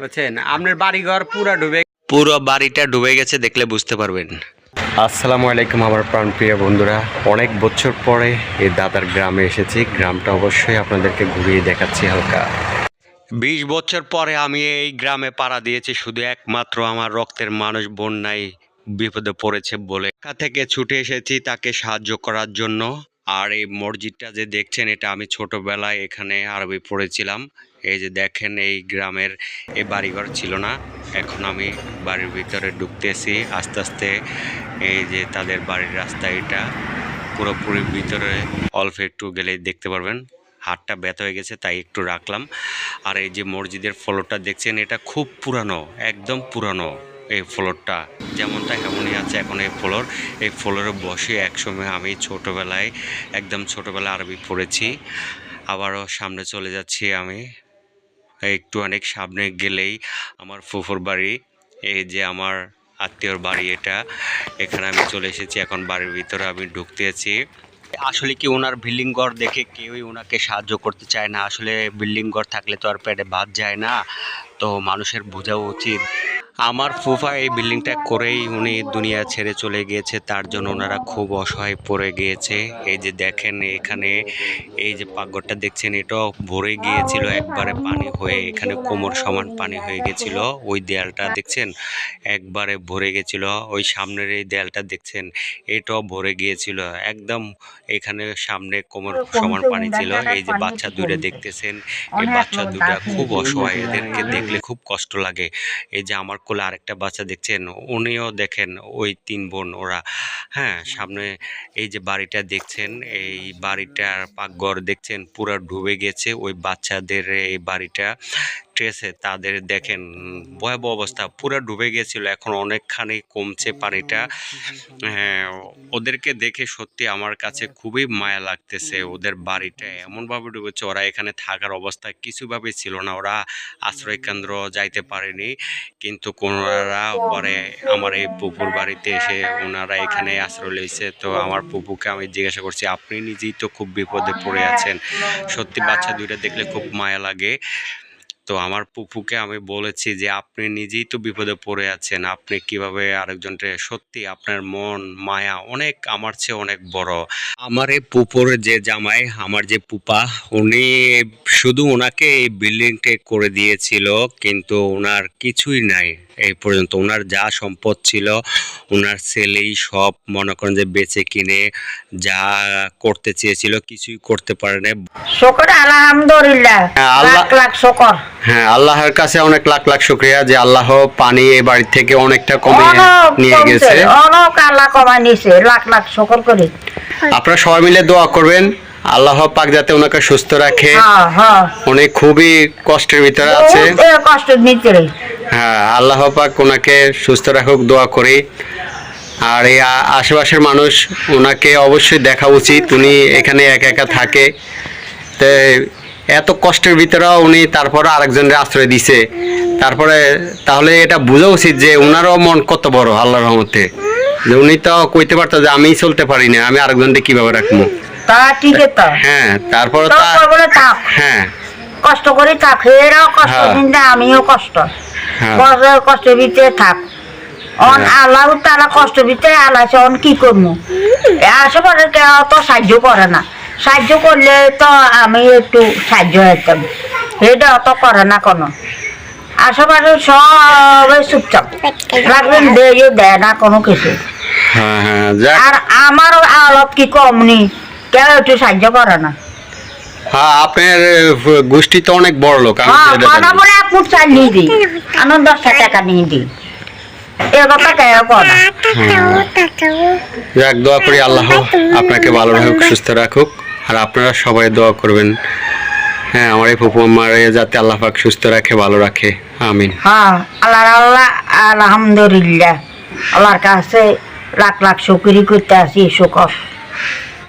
বুঝছেন? আপনার বাড়িঘর পুরা ডুবে পুরো বাড়িটা ডুবে গেছে দেখলে বুঝতে পারবেন। আসসালামু আলাইকুম আমার প্রাণপ্রিয় বন্ধুরা। অনেক বছর পরে এই দাদার গ্রামে এসেছি। গ্রামটা অবশ্যই আপনাদেরকে ঘুরিয়ে দেখাচ্ছি হালকা। বিশ বছর পরে আমি এই গ্রামে পাড়া দিয়েছি। শুধু একমাত্র আমার রক্তের মানুষ বন্যায় বিপদে পড়েছে বলে। একা থেকে ছুটে এসেছি তাকে সাহায্য করার জন্য। আর এই মসজিদটা যে দেখছেন এটা আমি ছোটবেলায় এখানে আরবি পড়েছিলাম। এই যে দেখেন, এই গ্রামের এই বাড়িঘর ছিল না। এখন আমি বাড়ির ভিতরে ঢুকতেছি। আস্তে আস্তে এই যে তাদের বাড়ির রাস্তা এটা। পুরোপুরি ভিতরে অল্প একটু গেলে দেখতে পারবেন। হাতটা ব্যথা হয়ে গেছে, তাই একটু রাখলাম। আর এই যে মসজিদের ফ্লোরটা দেখছেন, এটা খুব পুরানো, একদম পুরানো এই ফ্লোরটা। যেমনটা এমনই আছে এখন এই ফ্লোর। এই ফ্লোরে বসে একসময় আমি ছোটোবেলায়, একদম ছোটোবেলায় আরবি পড়েছি। আবারও সামনে চলে যাচ্ছি আমি। একটু অনেক সামনে গেলেই আমার ফুফুর বাড়ি। এই যে আমার আত্মীয়র বাড়ি এটা। এখানে আমি চলে এসেছি, এখন বাড়ির ভিতরে আমি ঢুকতেছি আসলে কি ওনার বিল্ডিং ঘর দেখে কেউই ওনাকে সাহায্য করতে চায় না? আসলে বিল্ডিং ঘর থাকলে তো আর পেটে ভাত যায় না। তো মানুষের বোঝা উচিত। আমার ফুফা এই বিল্ডিংটা করেই উনি দুনিয়া ছেড়ে চলে গিয়েছে। তার জন্য ওনারা খুব অসহায় পড়ে গিয়েছে। এই যে দেখেন এখানে, এই যে পাকঘরটা দেখছেন, এটাও ভরে গিয়েছিল, একবারে পানি হয়ে, এখানে কোমর সমান পানি হয়ে গেছিল ওই দেয়ালটা দেখছেন, একবারে ভরে গেছিল ওই সামনের এই দেয়ালটা দেখছেন, এটাও ভরে গিয়েছিল। একদম এখানে সামনে কোমর সমান পানি ছিল। এই যে বাচ্চা দুইটা দেখতেছেন, এই বাচ্চা দুটা খুব অসহায়। এদেরকে দেখলে খুব কষ্ট লাগে। এই যে আমার কোলে আরেকটা বাচ্চা দেখছেন, উনিও দেখেন ওই তিন বোন ওরা। হ্যাঁ সামনে এই যে বাড়িটা দেখছেন, এই বাড়িটার পাকঘর দেখছেন, পুরা ডুবে গেছে ওই বাচ্চাদের এই বাড়িটা। ট্রেসে তাদের দেখেন, ভয়াবহ অবস্থা। পুরো ডুবে গেছিল, এখন অনেকখানি কমছে পানিটা। হ্যাঁ ওদেরকে দেখে সত্যি আমার কাছে খুবই মায়া লাগতেছে ওদের বাড়িটা। এমনভাবে ডুবেছে, ওরা এখানে থাকার অবস্থা কিছুভাবে ছিল না। ওরা আশ্রয় কেন্দ্র যাইতে পারেনি, কিন্তু কোনারা পরে আমার এই পুপুর বাড়িতে এসে ওনারা এখানে আশ্রয় লইছে। তো আমার পুপুকে আমি জিজ্ঞাসা করছি, আপনি নিজেই তো খুব বিপদে পড়ে আছেন। সত্যি বাচ্চা দুইটা দেখলে খুব মায়া লাগে। তো আমার পুপুকে আমি বলেছি যে আপনি নিজেই তো বিপদে পড়ে আছেন। আপনি কীভাবে আরেকজনকে সত্যি আপনার মন মায়া অনেক আমার চেয়ে অনেক বড়। আমার এই পুপুর যে জামাই আমার যে পুপা উনি শুধু ওনাকে এই বিল্ডিংটা করে দিয়েছিল কিন্তু ওনার কিছুই নাই এই পর্যন্ত। ওনার যা সম্পদ ছিল ওনার ছেলেই সব মনে করেন যে বেচে কিনে যা করতে চেয়েছিল কিছুই করতে পারে না শুকর আলহামদুলিল্লাহ। হ্যাঁ, আল্লাহ- লাখ লাখ শুকর। হ্যাঁ আল্লাহর কাছে অনেক লাখ লাখ শুক্রিয়া যে আল্লাহ পানি এই বাড়ি থেকে অনেকটা কমিয়ে নিয়ে গেছে। অনেক আল্লাহ কমাই নিছে লাখ লাখ শুকর করি। আপনারা সবাই মিলে দোয়া করবেন আল্লাহ পাক যাতে ওনাকে সুস্থ রাখে। হ্যাঁ হ্যাঁ। উনি খুবই কষ্টের ভিতরে আছে। হ্যাঁ আল্লাহ পাক ওনাকে সুস্থ রাখুক দোয়া করি। আর এই আশেপাশের মানুষ ওনাকে অবশ্যই দেখা উচিত উনি এখানে একা একা থাকে। তো এত কষ্টের ভিতরেও উনি তারপরে আরেকজনের আশ্রয় দিছে। তারপরে তাহলে এটা বোঝা উচিত যে ওনারও মন কত বড় আল্লাহর রহমতে। যে উনি তো কইতে পারতো যে আমি চলতে পারি না আমি আরেকজনকে কীভাবে রাখব? তা ঠিক তো হ্যাঁ তারপরে হ্যাঁ। কষ্ট করে থাক এরাও কষ্ট হ্যাঁ। কিন্তু আমিও কষ্ট। হ্যাঁ। কষ্ট কষ্ট ভিতরে থাক। অন হ্যাঁ। আল্লাহ তারা কষ্ট ভিতরে আল্লাহ অন কি করব? আশেপাশে কেউ তো সাহায্য করে না। সাহায্য করলে তো আমি একটু সাহায্য হতাম এটা অত করে না কোনো। আশেপাশে সবাই চুপচাপ। লাগবেন দিয়ে দেয় না কোনো কিছু। হ্যাঁ হ্যাঁ যাক। আর আমার আলত কি কম নি? কেউ একটু সাহায্য করে না। হ্যাঁ আপনার গোষ্ঠী তো অনেক বড় লোক হ্যাঁ কথা বলে এক ফুট চাল নিয়ে দিই। আমি দশটা টাকা নিয়ে দিই। যাক দোয়া করি আল্লাহ আপনাকে ভালো রাখুক সুস্থ রাখুক। আর আপনারা সবাই দোয়া করবেন। হ্যাঁ আমার এই ফুপু মারে যাতে আল্লাহ পাক সুস্থ রাখে, ভালো রাখে। আমিন। হ্যাঁ আল্লাহ আল্লাহ, আলহামদুলিল্লাহ। আল্লাহর কাছে লাখ লাখ শুকরি করতে আসি, শুকর।